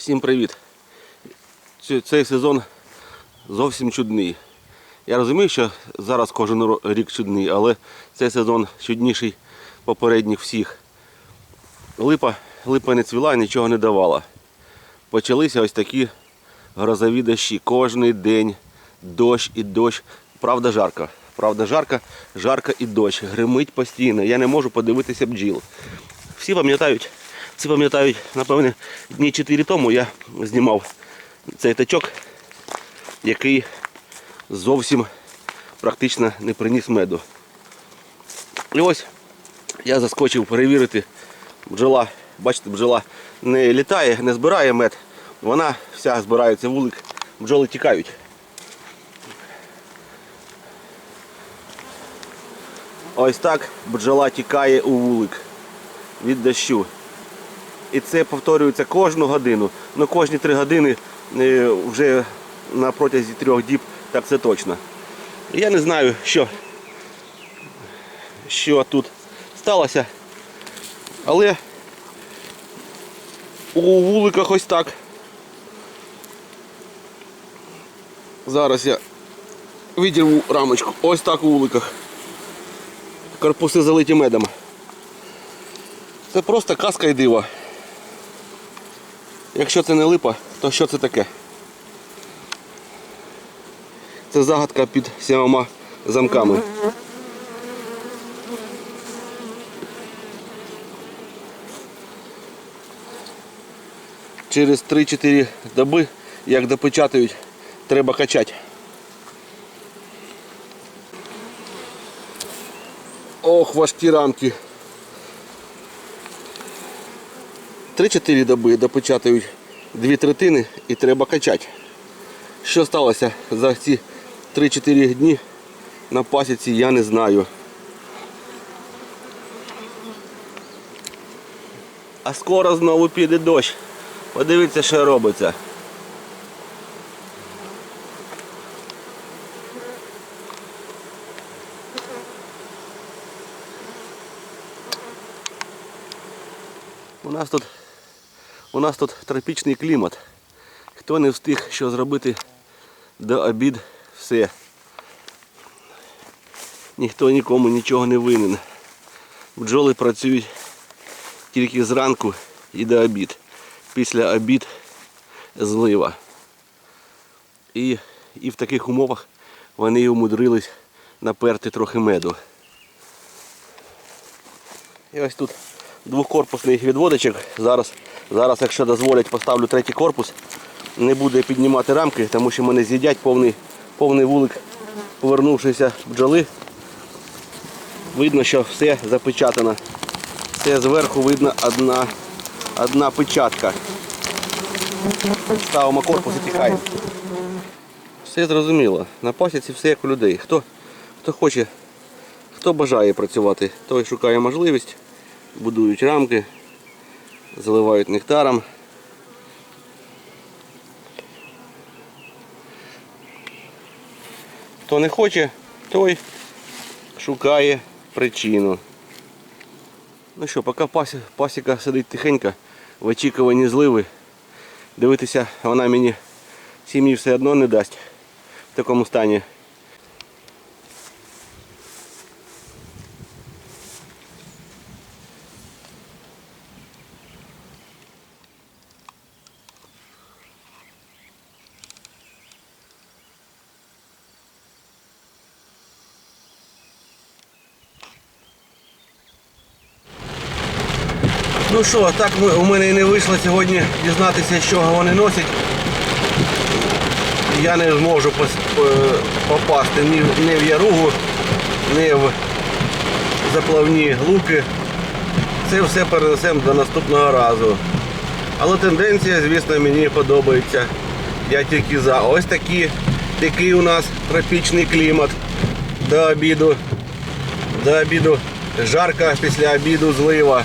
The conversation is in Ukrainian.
Всім привіт. Цей сезон зовсім чудний. Я розумію, що зараз кожен рік чудний, але цей сезон чудніший попередніх всіх. Липа, липа не цвіла, нічого не давала. Почалися ось такі грозові дощі. Кожний день дощ і дощ. Правда, жарко. Правда, жарко, жарко і дощ. Гримить постійно. Я не можу подивитися бджіл. Всі пам'ятають, всі пам'ятають, напевне, дні 4 тому я знімав цей тачок, який зовсім практично не приніс меду. І ось я заскочив перевірити бджола. Бачите, бджола не літає, не збирає мед. Вона вся збирається вулик, бджоли тікають. Ось так бджола тікає у вулик від дощу. І це повторюється кожну годину. Ну кожні три години е, вже на протязі трьох діб, так це точно. Я не знаю, що, що тут сталося. Але у вуликах ось так. Зараз я відірву рамочку. Ось так у вуликах. Корпуси залиті медом. Це просто казка і диво. Якщо це не липа, то що це таке? Це загадка під сімома замками. Через 3-4 доби, як допечатають, треба качати. Ох, важкі рамки. 3-4 доби допечатають дві третини і треба качати. Що сталося за ці 3-4 дні на пасіці, я не знаю. А скоро знову піде дощ. Подивіться, що робиться. У нас тут у нас тут тропічний клімат. Хто не встиг що зробити до обід, все. Ніхто нікому нічого не винен. Бджоли працюють тільки зранку і до обід. Після обід злива. І, і в таких умовах вони умудрились наперти трохи меду. І ось тут двохкорпусний відводичок. Зараз, зараз, якщо дозволять, поставлю третій корпус. Не буде піднімати рамки, тому що мене з'їдять повний, повний вулик повернувшися бджоли. Видно, що все запечатано. Все зверху видно одна, одна печатка. Ставимо корпус і тікаємо. Все зрозуміло. На пасіці все як у людей. Хто, хто хоче, хто бажає працювати, той шукає можливість, будують рамки, заливають нектаром. Хто не хоче, той шукає причину. Ну що, поки пасі- пасіка сидить тихенько, в очікуванні зливи. Дивитися вона мені сім'ї все одно не дасть в такому стані. Ну що, так у мене і не вийшло сьогодні дізнатися, з чого вони носять. Я не зможу попасти ні в яругу, ні в заплавні луки. Це все перенесемо до наступного разу. Але тенденція, звісно, мені подобається. Я тільки за. Ось такі, такий у нас тропічний клімат. До обіду. До обіду жарко, після обіду злива.